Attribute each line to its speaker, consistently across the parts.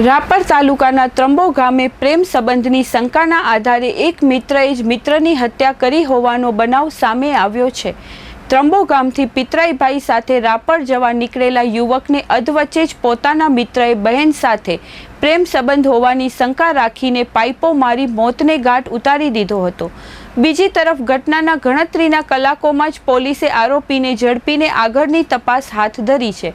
Speaker 1: રાપર તાલુકાના ત્રંબો ગામે પ્રેમ સંબંધની શંકાના આધારે એક મિત્રએ જ મિત્રની હત્યા કરી હોવાનો બનાવ સામે આવ્યો છે. ત્રંબો ગામથી પિતરાઈભાઈ સાથે રાપર જવા નીકળેલા યુવકને અધવચ્ચે જ પોતાના મિત્રએ બહેન સાથે પ્રેમ સંબંધ હોવાની શંકા રાખીને પાઇપો મારી મોતને ગાંઠ ઉતારી દીધો હતો. બીજી તરફ ઘટનાના ગણતરીના કલાકોમાં જ પોલીસે આરોપીને ઝડપીને આગળની તપાસ હાથ ધરી છે.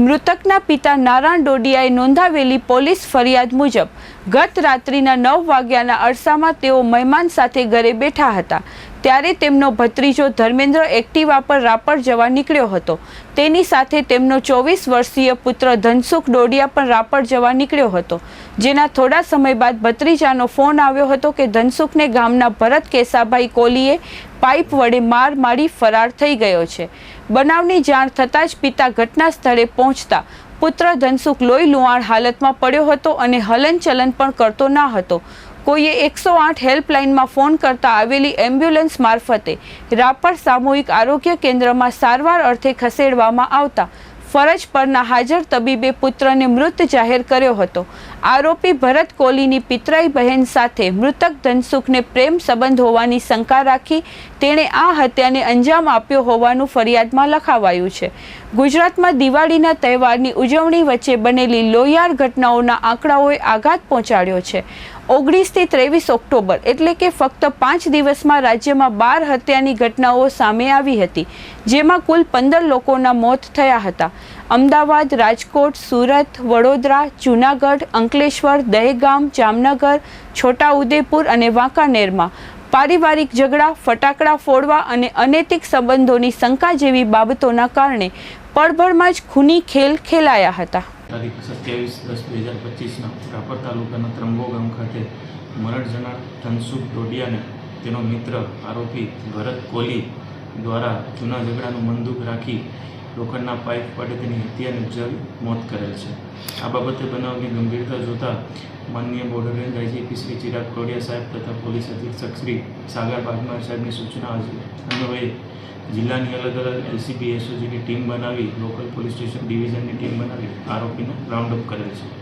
Speaker 1: મૃતકના પિતા નારાયણ ડોડિયાએ નોંધાવેલી પોલીસ ફરિયાદ મુજબ ગત રાત્રિના નવ વાગ્યાના અરસામાં તેઓ મહેમાન સાથે ઘરે બેઠા હતા. ત્યારે તેમનો ભત્રીજો ધર્મેન્દ્ર એક્ટિવા પર રાપર જવા નીકળ્યો હતો. તેની સાથે તેમનો ચોવીસ વર્ષીય પુત્ર ધનસુખ ડોડિયા પણ રાપર જવા નીકળ્યો હતો. જેના થોડા સમય બાદ ભત્રીજાનો ફોન આવ્યો હતો કે ધનસુખને ગામના ભરત કેસાભાઈ કોલીએ પાઇપ વડે માર મારી ફરાર થઈ ગયો છે. બનાવની જાણ થતાં જ પિતા ઘટના સ્થળે પહોંચતા પુત્ર ધનસુખ લોહી લુહાણ હાલતમાં પડ્યો હતો અને હલનચલન પણ કરતો ન હતો. કોઈએ એકસો આઠ હેલ્પલાઇનમાં ફોન કરતા આવેલી એમ્બ્યુલન્સ મારફતે રાપર સામૂહિક આરોગ્ય કેન્દ્રમાં સારવાર અર્થે ખસેડવામાં આવતા ફરજ પરના હાજર તબીબે પુત્રને મૃત જાહેર કર્યો હતો. આરોપી ભરત કોહલીની પિતરાઈ બહેન સાથે મૃતક ધનસુખને પ્રેમ સંબંધ હોવાની શંકા રાખી તેણે આ હત્યાને અંજામ આપ્યો હોવાનું ફરિયાદમાં લખાવાયું છે. ગુજરાતમાં દિવાળીના તહેવારની ઉજવણી વચ્ચે બનેલી લોહિયાર ઘટનાઓના આંકડાઓએ આઘાત પહોંચાડ્યો છે. ઓગણીસથી ત્રેવીસ ઓક્ટોબર એટલે કે ફક્ત પાંચ દિવસમાં રાજ્યમાં બાર હત્યાની ઘટનાઓ સામે આવી હતી, જેમાં કુલ પંદર લોકોના મોત થયા હતા. અમદાવાદ, રાજકોટ, સુરત, વડોદરા, જૂનાગઢ, અંકલેશ્વર, દહેગામ, જામનગર, છોટાઉદેપુર અને વાંકાનેરમાં પારિવારિક ઝઘડા, ફટાકડા ફોડવા અને અનૈતિક સંબંધોની શંકા જેવી બાબતોના કારણે પળભરમાં જ ખૂની ખેલ ખેલાયા હતા.
Speaker 2: તારીખ સત્યાવીસ દસ બે હજાર પચીસના રાપર તાલુકાના ત્રંબો ગામ ખાતે મરણ જનાર ધનસુખ ડોડિયાને તેનો મિત્ર આરોપી ભરત કોહલી દ્વારા જૂના ઝઘડાનું મંદુક રાખી લોખંડના પાઇપ વડે તેની હત્યા નિપજાવી મોત કરેલ છે. આ બાબતે બનાવની ગંભીરતા જોતા માનનીય border range IGP Shri Chirag Todiya સાહેબ તથા પોલીસ અધિક્ષક શ્રી સાગર બાગમાર સાહેબની સૂચના અન્વયે જિલ્લાની અલગ અલગ એલસીબી એસઓજીની ટીમ બનાવી લોકલ પોલીસ સ્ટેશન ડિવિઝનની ટીમ બનાવી આરોપીને રાઉન્ડ અપ કરેલ છે.